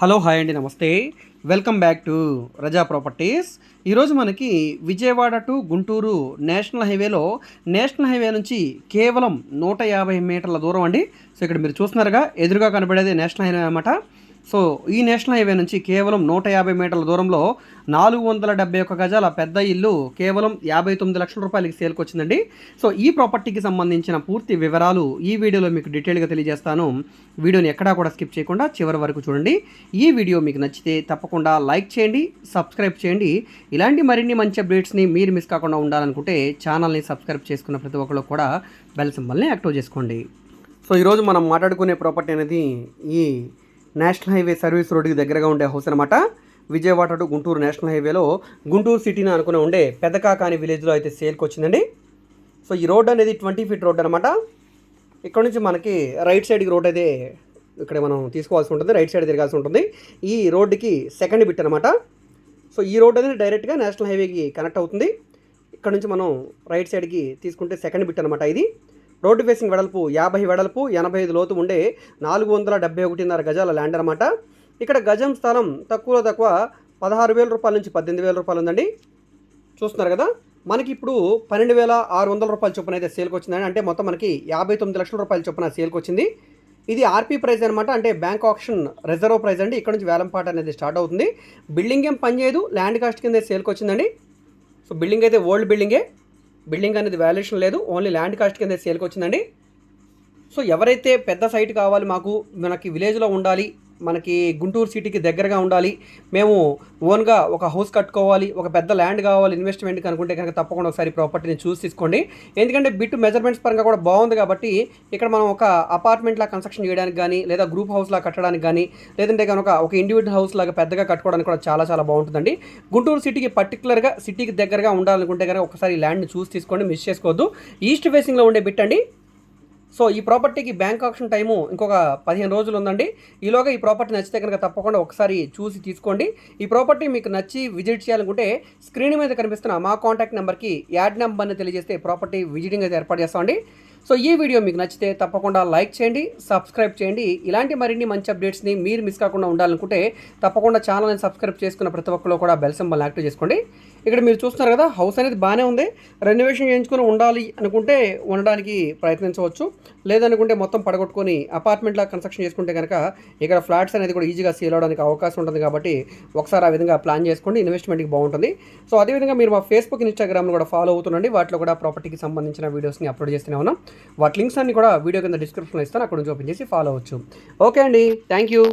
Hello hi అండి నమస్తే. Welcome back to Raza properties. ఈరోజు మనకి విజయవాడ టు గుంటూరు నేషనల్ హైవేలో నేషనల్ హైవే నుంచి కేవలం నూట యాభై మీటర్ల దూరం అండి. సో ఇక్కడ మీరు చూస్తున్నారుగా ఎదురుగా కనబడేది నేషనల్ హైవే అనమాట సో ఈ నేషనల్ హైవే నుంచి కేవలం నూట యాభై మీటర్ల దూరంలో నాలుగు వందల డెబ్బై ఒక్క గజాల పెద్ద ఇల్లు కేవలం యాభై తొమ్మిది లక్షల రూపాయలకి సేల్కి వచ్చిందండి. సో ఈ ప్రాపర్టీకి సంబంధించిన పూర్తి వివరాలు ఈ వీడియోలో మీకు డీటెయిల్గా తెలియజేస్తాను. వీడియోని ఎక్కడా కూడా స్కిప్ చేయకుండా చివరి వరకు చూడండి. ఈ వీడియో మీకు నచ్చితే తప్పకుండా లైక్ చేయండి సబ్స్క్రైబ్ చేయండి. ఇలాంటి మరిన్ని మంచి అప్డేట్స్ని మీరు మిస్ కాకుండా ఉండాలనుకుంటే ఛానల్ని సబ్స్క్రైబ్ చేసుకున్న ప్రతి ఒక్కరు కూడా బెల్ సింబల్ని యాక్టివ్ చేసుకోండి. సో ఈరోజు మనం మాట్లాడుకునే ప్రాపర్టీ అనేది ఈ నేషనల్ హైవే సర్వీస్ రోడ్డుకి దగ్గరగా ఉండే హౌస్ అనమాట విజయవాడ టు గుంటూరు నేషనల్ హైవేలో గుంటూరు సిటీని అనుకుని ఉండే పెద్దకాకాని విలేజ్లో అయితే సేల్కి వచ్చిందండి. సో ఈ రోడ్ అనేది ట్వంటీ ఫీట్ రోడ్ అనమాట ఇక్కడ నుంచి మనకి రైట్ సైడ్కి రోడ్ అయితే ఇక్కడ మనం తీసుకోవాల్సి ఉంటుంది రైట్ సైడ్ తిరగాల్సి ఉంటుంది. ఈ రోడ్డుకి సెకండ్ బిట్ అనమాట సో ఈ రోడ్ అనేది డైరెక్ట్గా నేషనల్ హైవేకి కనెక్ట్ అవుతుంది. ఇక్కడ నుంచి మనం రైట్ సైడ్కి తీసుకుంటే సెకండ్ బిట్ అనమాట ఇది. రోడ్డు ఫేసింగ్ వెడల్పు యాభై వెడల్పు ఎనభై ఐదు లోతు ఉండే నాలుగు వందల డెబ్బై ఒకటిన్నర గజాల ల్యాండ్ అనమాట ఇక్కడ గజం స్థలం తక్కువలో తక్కువ పదహారు వేల రూపాయల నుంచి పద్దెనిమిది వేల రూపాయలు ఉందండి. చూస్తున్నారు కదా మనకి ఇప్పుడు పన్నెండు వేల ఆరు వందల రూపాయల చొప్పున అయితే సేల్కి వచ్చిందండి. అంటే మొత్తం మనకి యాభై తొమ్మిది లక్షల రూపాయల చొప్పున సేల్కి వచ్చింది. ఇది ఆర్పీ ప్రైజ్ అనమాట అంటే బ్యాంక్ ఆప్షన్ రిజర్వ్ ప్రైస్ అండి. ఇక్కడ నుంచి వేలంపాట అనేది స్టార్ట్ అవుతుంది. బిల్డింగ్ ఏం పనిచేయదు ల్యాండ్ కాస్ట్ కింద సేల్కి వచ్చిందండి. సో బిల్డింగ్ అయితే ఓల్డ్ బిల్డింగే. బిల్డింగ్ అనేది వాల్యుయేషన్ లేదు ఓన్లీ ల్యాండ్ కాస్ట్ కింద సేల్కి వచ్చిందండి. సో ఎవరైతే పెద్ద సైట్ కావాలి మాకు మనకి విలేజ్లో ఉండాలి మనకి గుంటూరు సిటీకి దగ్గరగా ఉండాలి. మేము ఓన్గా ఒక హౌస్ కట్టుకోవాలి ఒక పెద్ద ల్యాండ్ కావాలి ఇన్వెస్ట్మెంట్కి అనుకుంటే కనుక తప్పకుండా ఒకసారి ప్రాపర్టీని చూసి తీసుకోండి. ఎందుకంటే బిట్ మెజర్మెంట్స్ పరంగా కూడా బాగుంది కాబట్టి ఇక్కడ మనం ఒక అపార్ట్మెంట్లా కన్స్ట్రక్షన్ చేయడానికి కానీ లేదా గ్రూప్ హౌస్లా కట్టడానికి కానీ లేదంటే కనుక ఒక ఇండివిజువల్ హౌస్ లాగా పెద్దగా కట్టుకోవడానికి కూడా చాలా చాలా బాగుంటుందండి. గుంటూరు సిటీకి పర్టికులర్గా సిటీకి దగ్గరగా ఉండాలనుకుంటే కనుక ఒకసారి ల్యాండ్ని చూసి తీసుకోండి మిస్ చేసుకోవద్దు. ఈస్ట్ ఫేసింగ్లో ఉండే బిట్ అండి సో ఈ ప్రాపర్టీకి బ్యాంక్ ఆప్షన్ టైము ఇంకొక పదిహేను రోజులు ఉందండి. ఈలోగా ఈ ప్రాపర్టీ నచ్చితే కనుక తప్పకుండా ఒకసారి చూసి తీసుకోండి. ఈ ప్రాపర్టీ మీకు నచ్చి విజిట్ చేయాలనుకుంటే స్క్రీన్ మీద కనిపిస్తున్న మా కాంటాక్ట్ నెంబర్కి యాడ్ నెంబర్ని తెలియజేస్తే ప్రాపర్టీ విజిటింగ్ అయితే ఏర్పాటు చేస్తామండి. సో ఈ వీడియో మీకు నచ్చితే తప్పకుండా లైక్ చేయండి సబ్స్క్రైబ్ చేయండి. ఇలాంటి మరిన్ని మంచి అప్డేట్స్ని మీరు మిస్ కాకుండా ఉండాలనుకుంటే తప్పకుండా ఛానల్ని సబ్స్క్రైబ్ చేసుకున్న ప్రతి ఒక్కరు కూడా బెల్ సింబల్ యాక్టివ్ చేసుకోండి. ఇక్కడ మీరు చూస్తున్నారు కదా హౌస్ అనేది బాగానే ఉంది. రెనోవేషన్ చేయించుకొని ఉండాలి అనుకుంటే ఉండడానికి ప్రయత్నించవచ్చు. లేదనుకుంటే మొత్తం పడగొట్టుకొని అపార్ట్మెంట్లా కన్స్ట్రక్షన్ చేసుకుంటే కనుక ఇక్కడ ఫ్లాట్స్ అనేది కూడా ఈజీగా సేల్ అవడానికి అవకాశం ఉంటుంది కాబట్టి ఒకసారి ఆ విధంగా ప్లాన్ చేసుకోండి ఇన్వెస్ట్మెంట్కి బాగుంటుంది. సో అదేవిధంగా మీరు మా ఫేస్బుక్ ఇన్స్టాగ్రామ్లో కూడా ఫాలో అవుతుండండి. వాటిలో కూడా ప్రాపర్టీకి సంబంధించిన వీడియోస్ని అప్లోడ్ చేస్తూనే ఉన్నాం. వాటి లింక్స్ అన్ని కూడా వీడియో కింద డిస్క్రిప్షన్లో ఇస్తాను. అక్కడ నుంచి ఓపెన్ చేసి ఫాలో అవ్వచ్చు. ఓకే అండి. Thank you